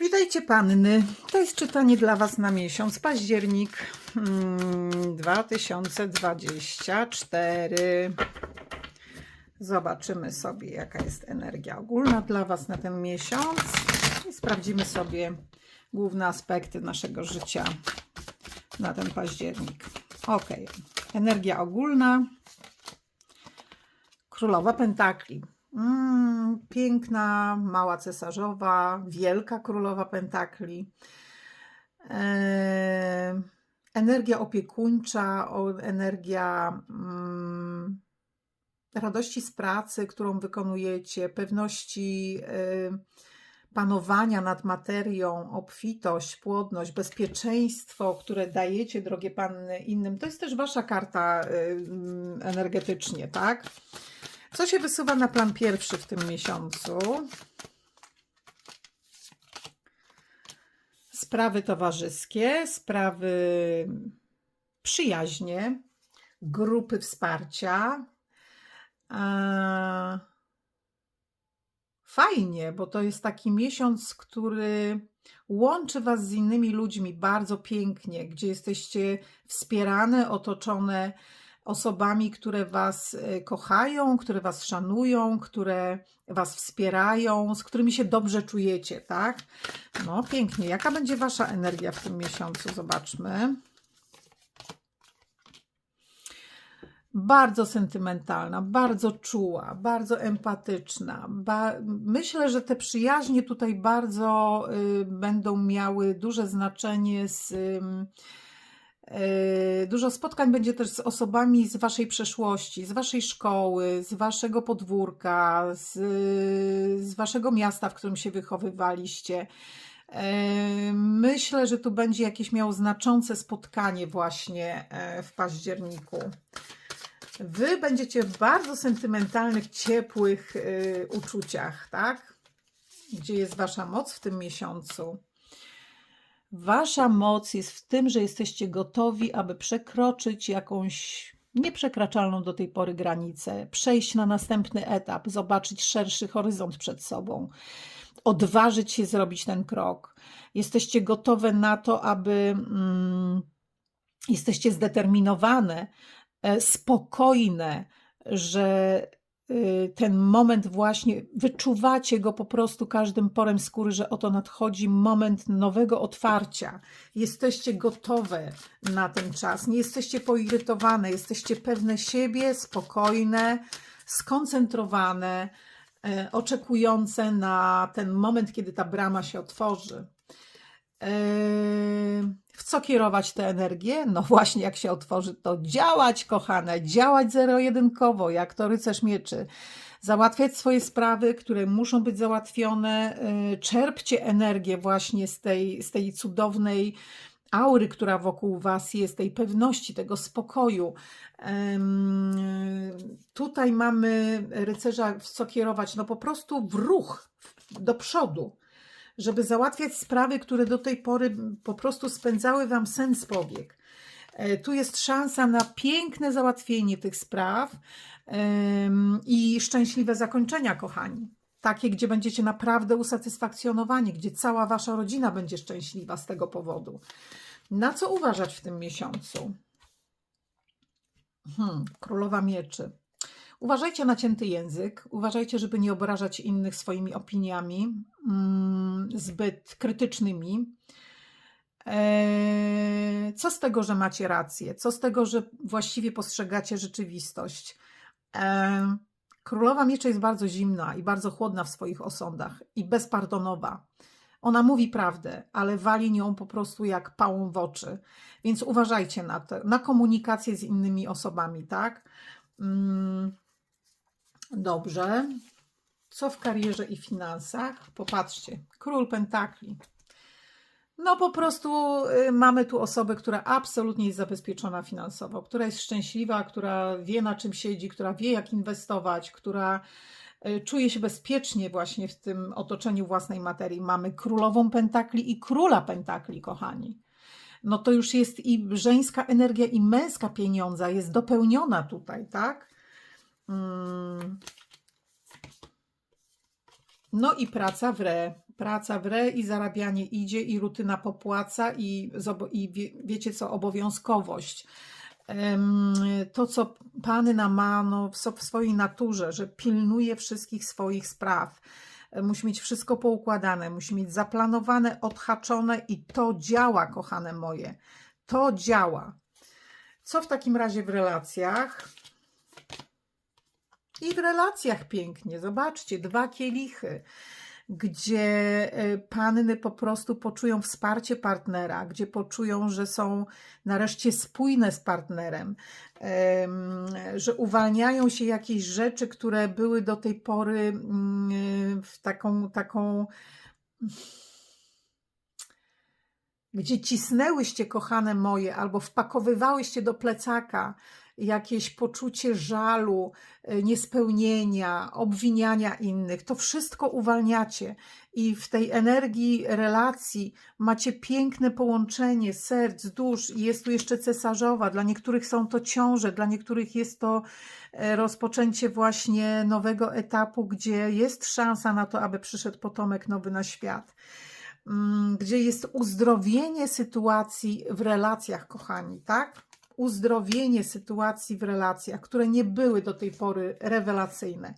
Witajcie panny. To jest czytanie dla Was na miesiąc październik mm, 2024. Zobaczymy sobie, jaka jest energia ogólna dla Was na ten miesiąc i sprawdzimy sobie główne aspekty naszego życia na ten październik. Ok, energia ogólna. Królowa Pentakli. Mm, piękna, mała cesarzowa, wielka królowa Pentakli. E, energia opiekuńcza, energia mm, radości z pracy, którą wykonujecie, pewności e, panowania nad materią, obfitość, płodność, bezpieczeństwo, które dajecie, drogie panny, innym. To jest też wasza karta e, energetycznie, tak? Co się wysuwa na plan pierwszy w tym miesiącu? Sprawy towarzyskie, sprawy przyjaźnie, grupy wsparcia. Fajnie, bo to jest taki miesiąc, który łączy Was z innymi ludźmi bardzo pięknie, gdzie jesteście wspierane, otoczone osobami, które Was e, kochają, które Was szanują, które Was wspierają, z którymi się dobrze czujecie, tak? No pięknie. Jaka będzie Wasza energia w tym miesiącu? Zobaczmy. Bardzo sentymentalna, bardzo czuła, bardzo empatyczna. Ba myślę, że te przyjaźnie tutaj bardzo y, będą miały duże znaczenie z. Y, Dużo spotkań będzie też z osobami z Waszej przeszłości, z Waszej szkoły, z Waszego podwórka, z, z Waszego miasta, w którym się wychowywaliście. E, Myślę, że tu będzie jakieś miało znaczące spotkanie właśnie e, w październiku. Wy będziecie w bardzo sentymentalnych, ciepłych uczuciach, tak? Gdzie jest Wasza moc w tym miesiącu? Wasza moc jest w tym, że jesteście gotowi, aby przekroczyć jakąś nieprzekraczalną do tej pory granicę, przejść na następny etap, zobaczyć szerszy horyzont przed sobą, odważyć się zrobić ten krok. Jesteście gotowe na to, aby. Mm, jesteście zdeterminowane, e, spokojne, że ten moment właśnie wyczuwacie go po prostu każdym porem skóry, że oto nadchodzi moment nowego otwarcia. Jesteście gotowe na ten czas, nie jesteście poirytowane, jesteście pewne siebie, spokojne, skoncentrowane, e, oczekujące na ten moment, kiedy ta brama się otworzy. Yy, W co kierować tę energię? No właśnie, jak się otworzy, to działać, kochane, działać zero-jedynkowo, jak to rycerz mieczy. Załatwiać swoje sprawy, które muszą być załatwione. Yy, Czerpcie energię właśnie z tej, z tej cudownej aury, która wokół Was jest, tej pewności, tego spokoju. Tutaj mamy rycerza w co kierować? No po prostu w ruch, do przodu żeby załatwiać sprawy, które do tej pory po prostu spędzały Wam sen z powiek. E, Tu jest szansa na piękne załatwienie tych spraw i szczęśliwe zakończenia, kochani. Takie, gdzie będziecie naprawdę usatysfakcjonowani, gdzie cała Wasza rodzina będzie szczęśliwa z tego powodu. Na co uważać w tym miesiącu? Hmm, Królowa Mieczy. Uważajcie na cięty język, uważajcie, żeby nie obrażać innych swoimi opiniami mm, zbyt krytycznymi. Eee, Co z tego, że macie rację? Co z tego, że właściwie postrzegacie rzeczywistość? Eee, Królowa Mieczy jest bardzo zimna i bardzo chłodna w swoich osądach i bezpardonowa. Ona mówi prawdę, ale wali nią po prostu jak pałą w oczy. Więc uważajcie na to, na komunikację z innymi osobami, tak? Mm, Dobrze. Co w karierze i finansach? Popatrzcie. Król Pentakli. No po prostu y, mamy tu osobę, która absolutnie jest zabezpieczona finansowo, która jest szczęśliwa, która wie na czym siedzi, która wie jak inwestować, która y, czuje się bezpiecznie właśnie w tym otoczeniu własnej materii. Mamy królową Pentakli i króla Pentakli, kochani. No to już jest i żeńska energia, i męska pieniądza jest dopełniona tutaj, tak? Mm. No i praca w re. praca w re i zarabianie idzie i rutyna popłaca i, i wie, wiecie co, obowiązkowość. To, co Panna ma no, w swojej naturze, że pilnuje wszystkich swoich spraw. E, Musi mieć wszystko poukładane, musi mieć zaplanowane, odhaczone i to działa, kochane moje. To działa. Co w takim razie w relacjach? I w relacjach pięknie. Zobaczcie, dwa kielichy, gdzie e, panny po prostu poczują wsparcie partnera, gdzie poczują, że są nareszcie spójne z partnerem, em, że uwalniają się jakieś rzeczy, które były do tej pory mm, w taką, taką gdzie cisnęłyście, kochane moje, albo wpakowywałyście do plecaka jakieś poczucie żalu, y, niespełnienia, obwiniania innych, to wszystko uwalniacie i w tej energii relacji macie piękne połączenie serc, dusz i jest tu jeszcze cesarzowa. Dla niektórych są to ciąże, dla niektórych jest to e, rozpoczęcie właśnie nowego etapu, gdzie jest szansa na to, aby przyszedł potomek nowy na świat gdzie jest uzdrowienie sytuacji w relacjach, kochani, tak? Uzdrowienie sytuacji w relacjach, które nie były do tej pory rewelacyjne.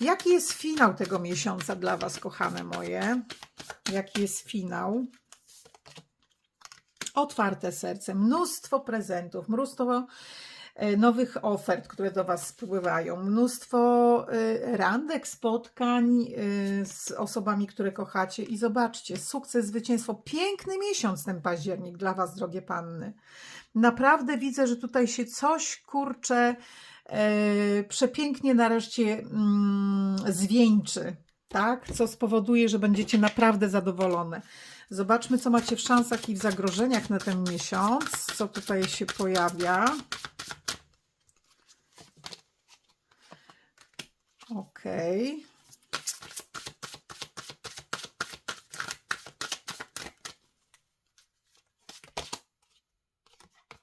Jaki jest finał tego miesiąca dla Was, kochane moje? Jaki jest finał? Otwarte serce, mnóstwo prezentów, mnóstwo nowych ofert, które do Was spływają, mnóstwo e, randek, spotkań e, z osobami, które kochacie i zobaczcie, sukces, zwycięstwo, piękny miesiąc ten październik dla Was, drogie panny. Naprawdę widzę, że tutaj się coś kurcze e, przepięknie nareszcie mm, zwieńczy, tak? Co spowoduje, że będziecie naprawdę zadowolone. Zobaczmy, co macie w szansach i w zagrożeniach na ten miesiąc, co tutaj się pojawia. Okej.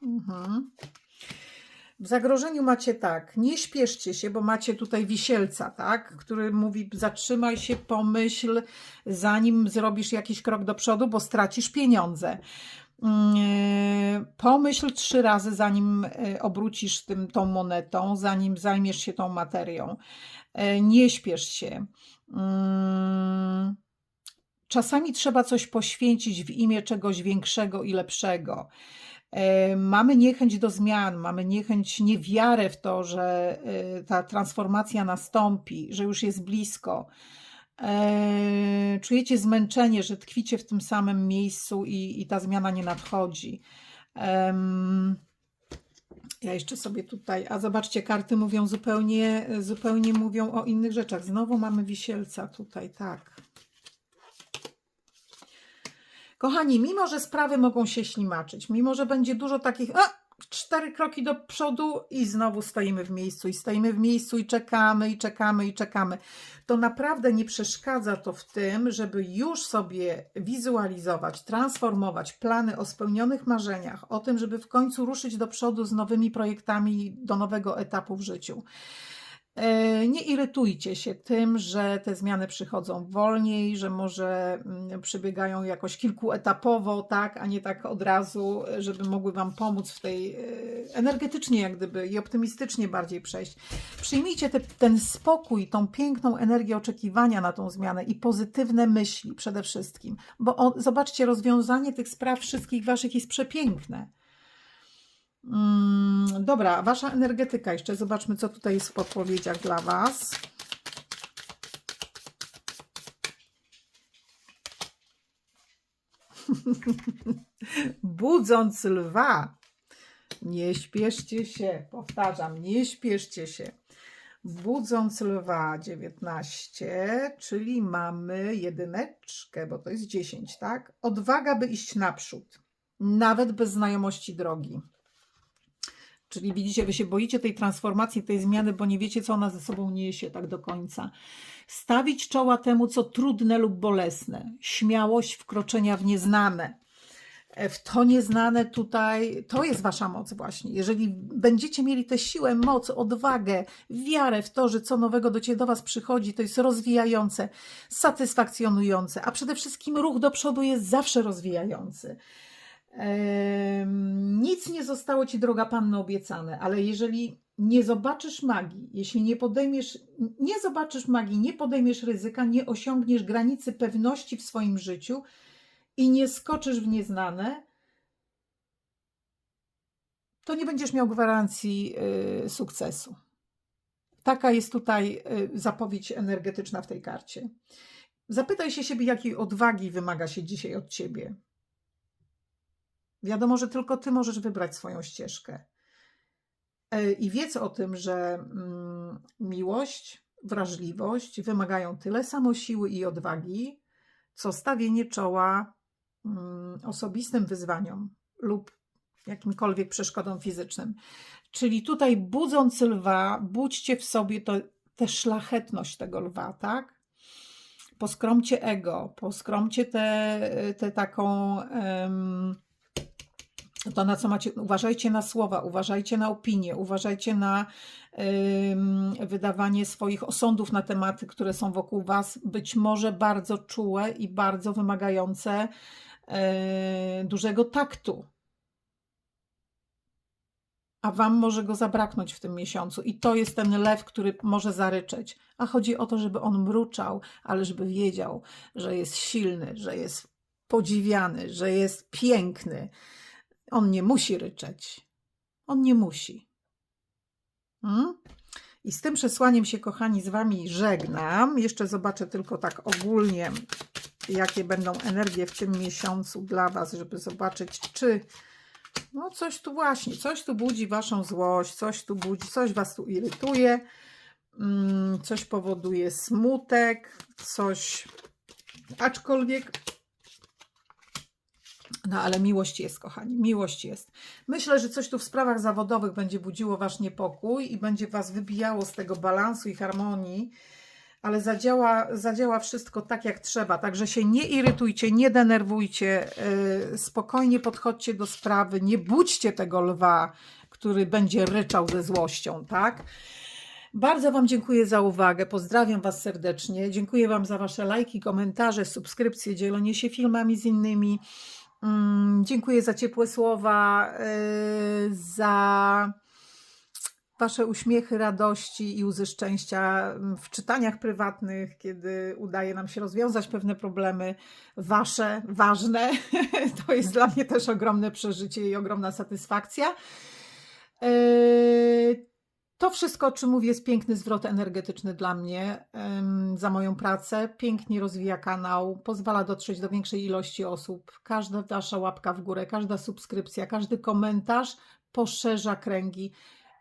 Mhm. W zagrożeniu macie tak, nie śpieszcie się, bo macie tutaj wisielca, tak, który mówi zatrzymaj się, pomyśl, zanim zrobisz jakiś krok do przodu, bo stracisz pieniądze. Mm, Pomyśl trzy razy, zanim e, obrócisz tym, tą monetą, zanim zajmiesz się tą materią. E, Nie śpiesz się. Mm, Czasami trzeba coś poświęcić w imię czegoś większego i lepszego. E, Mamy niechęć do zmian, mamy niechęć, niewiarę w to, że e, ta transformacja nastąpi, że już jest blisko. E, Czujecie zmęczenie, że tkwicie w tym samym miejscu i, i ta zmiana nie nadchodzi. Ja jeszcze sobie tutaj, a zobaczcie, karty mówią zupełnie, zupełnie mówią o innych rzeczach. Znowu mamy wisielca tutaj, tak. Kochani, mimo że sprawy mogą się ślimaczyć, mimo że będzie dużo takich a, cztery kroki do przodu i znowu stoimy w miejscu i stoimy w miejscu i czekamy i czekamy i czekamy, to naprawdę nie przeszkadza to w tym, żeby już sobie wizualizować, transformować plany o spełnionych marzeniach, o tym, żeby w końcu ruszyć do przodu z nowymi projektami do nowego etapu w życiu. E, Nie irytujcie się tym, że te zmiany przychodzą wolniej, że może mm, przebiegają jakoś kilkuetapowo, tak, a nie tak od razu, żeby mogły Wam pomóc w tej e, energetycznie, jak gdyby i optymistycznie bardziej przejść. Przyjmijcie te, ten spokój, tą piękną energię oczekiwania na tą zmianę i pozytywne myśli przede wszystkim, bo zobaczcie, rozwiązanie tych spraw wszystkich Waszych jest przepiękne. Mm, dobra, wasza energetyka jeszcze. Zobaczmy, co tutaj jest w podpowiedziach dla was. Budząc lwa. Nie śpieszcie się. Powtarzam, nie śpieszcie się. Budząc lwa 19, czyli mamy jedyneczkę, bo to jest 10, tak? Odwaga, by iść naprzód, nawet bez znajomości drogi. Czyli widzicie, wy się boicie tej transformacji, tej zmiany, bo nie wiecie, co ona ze sobą niesie tak do końca. Stawić czoła temu, co trudne lub bolesne. Śmiałość wkroczenia w nieznane. e, w to nieznane tutaj, to jest wasza moc właśnie. Jeżeli będziecie mieli tę siłę, moc, odwagę, wiarę w to, że co nowego do ciebie do was przychodzi, to jest rozwijające, satysfakcjonujące, a przede wszystkim ruch do przodu jest zawsze rozwijający. Nic nie zostało ci, droga panno, obiecane, ale jeżeli nie zobaczysz magii, jeśli nie podejmiesz, nie zobaczysz magii, nie podejmiesz ryzyka, nie osiągniesz granicy pewności w swoim życiu i nie skoczysz w nieznane, to nie będziesz miał gwarancji y, sukcesu. Taka jest tutaj y, zapowiedź energetyczna w tej karcie. Zapytaj się siebie, jakiej odwagi wymaga się dzisiaj od ciebie. Wiadomo, że tylko ty możesz wybrać swoją ścieżkę. E, I wiedz o tym, że mm, miłość, wrażliwość wymagają tyle samo siły i odwagi, co stawienie czoła mm, osobistym wyzwaniom lub jakimkolwiek przeszkodom fizycznym. Czyli tutaj budząc lwa, budźcie w sobie to, tę szlachetność tego lwa, tak? Poskromcie ego, poskromcie tę taką. em, to na co macie, uważajcie na słowa, uważajcie na opinie, uważajcie na ym, wydawanie swoich osądów na tematy, które są wokół Was, być może bardzo czułe i bardzo wymagające yy, dużego taktu. A Wam może go zabraknąć w tym miesiącu. I to jest ten lew, który może zaryczeć. A chodzi o to, żeby on mruczał, ale żeby wiedział, że jest silny, że jest podziwiany, że jest piękny. On nie musi ryczeć. On nie musi. Mm? I z tym przesłaniem się, kochani, z Wami żegnam. Jeszcze zobaczę tylko tak ogólnie, jakie będą energie w tym miesiącu dla Was, żeby zobaczyć, czy no coś tu właśnie, coś tu budzi Waszą złość, coś tu budzi, coś Was tu irytuje, mm, coś powoduje smutek, coś, aczkolwiek no ale miłość jest, kochani, miłość jest. Myślę, że coś tu w sprawach zawodowych będzie budziło wasz niepokój i będzie was wybijało z tego balansu i harmonii, ale zadziała, zadziała wszystko tak, jak trzeba. Także się nie irytujcie, nie denerwujcie, yy, spokojnie podchodźcie do sprawy, nie budźcie tego lwa, który będzie ryczał ze złością, tak? Bardzo Wam dziękuję za uwagę. Pozdrawiam Was serdecznie. Dziękuję Wam za Wasze lajki, komentarze, subskrypcje, dzielenie się filmami z innymi. Mm, Dziękuję za ciepłe słowa, yy, za Wasze uśmiechy, radości i łzy szczęścia mm, w czytaniach prywatnych, kiedy udaje nam się rozwiązać pewne problemy Wasze, ważne. To jest dla mnie też ogromne przeżycie i ogromna satysfakcja. To wszystko, o czym mówię, jest piękny zwrot energetyczny dla mnie za moją pracę. Pięknie rozwija kanał, pozwala dotrzeć do większej ilości osób. Każda Wasza łapka w górę, każda subskrypcja, każdy komentarz poszerza kręgi.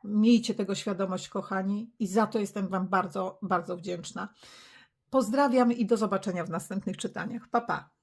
Miejcie tego świadomość, kochani, i za to jestem Wam bardzo, bardzo wdzięczna. Pozdrawiam i do zobaczenia w następnych czytaniach. Pa, pa.